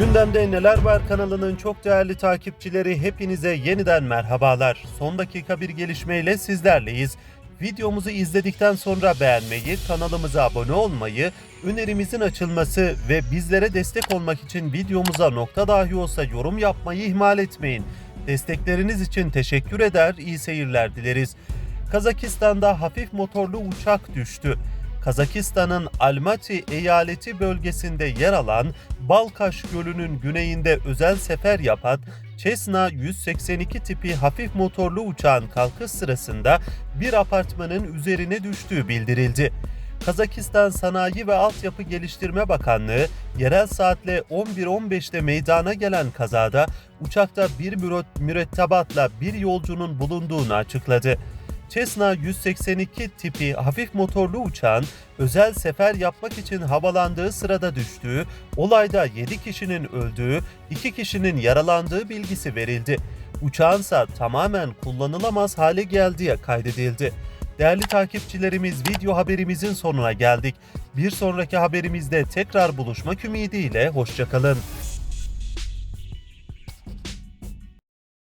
Gündemde Neler Var kanalının çok değerli takipçileri hepinize yeniden merhabalar. Son dakika bir gelişmeyle sizlerleyiz. Videomuzu izledikten sonra beğenmeyi, kanalımıza abone olmayı, önerimizin açılması ve bizlere destek olmak için videomuza nokta dahi olsa yorum yapmayı ihmal etmeyin. Destekleriniz için teşekkür eder, iyi seyirler dileriz. Kazakistan'da hafif motorlu uçak düştü. Kazakistan'ın Almaty eyaleti bölgesinde yer alan Balkaş Gölü'nün güneyinde özel sefer yapan Cessna 182 tipi hafif motorlu uçağın kalkış sırasında bir apartmanın üzerine düştüğü bildirildi. Kazakistan Sanayi ve Altyapı Geliştirme Bakanlığı yerel saatle 11.15'te meydana gelen kazada uçakta bir müre- mürettebatla bir yolcunun bulunduğunu açıkladı. Cessna 182 tipi hafif motorlu uçağın özel sefer yapmak için havalandığı sırada düştüğü, olayda 7 kişinin öldüğü, 2 kişinin yaralandığı bilgisi verildi. Uçağınsa tamamen kullanılamaz hale geldiği kaydedildi. Değerli takipçilerimiz video haberimizin sonuna geldik. Bir sonraki haberimizde tekrar buluşmak ümidiyle hoşçakalın.